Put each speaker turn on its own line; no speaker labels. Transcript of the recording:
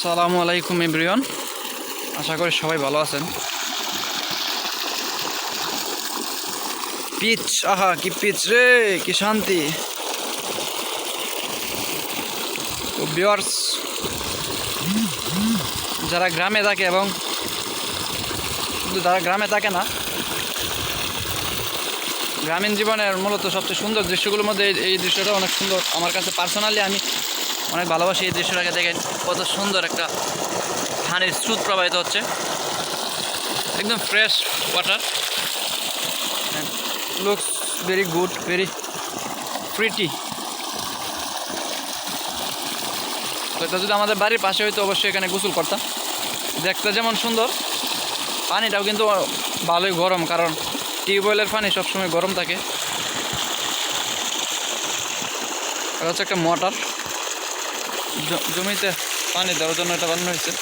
আসসালামু আলাইকুম, এভরিওয়ান। আশা করি সবাই ভালো আছেন। পিচ, আহা, কি পিচ রে, কি শান্তি। যারা গ্রামে থাকে এবং শুধু যারা গ্রামে থাকে না, গ্রামীণ জীবনের মূলত সবচেয়ে সুন্দর দৃশ্যগুলোর মধ্যে এই দৃশ্যটা অনেক সুন্দর। আমার কাছে পার্সোনালি আমি অনেক ভালোবাসি এই দৃশ্যটাকে দেখেন। কত সুন্দর একটা পানির স্রোত প্রবাহিত হচ্ছে। একদম fresh water looks very good very pretty তো এটা যদি আমাদের বাড়ির পাশে হইতো, অবশ্যই এখানে গোসল করতাম। দেখতে যেমন সুন্দর। পানিটাও কিন্তু ভালোই গরম, কারণ টিউবওয়েলের পানি সবসময় গরম থাকে। এটা হচ্ছে একটা মোটর জমিতে পানি দেওয়ার জন্য এটা বানানো হয়েছে।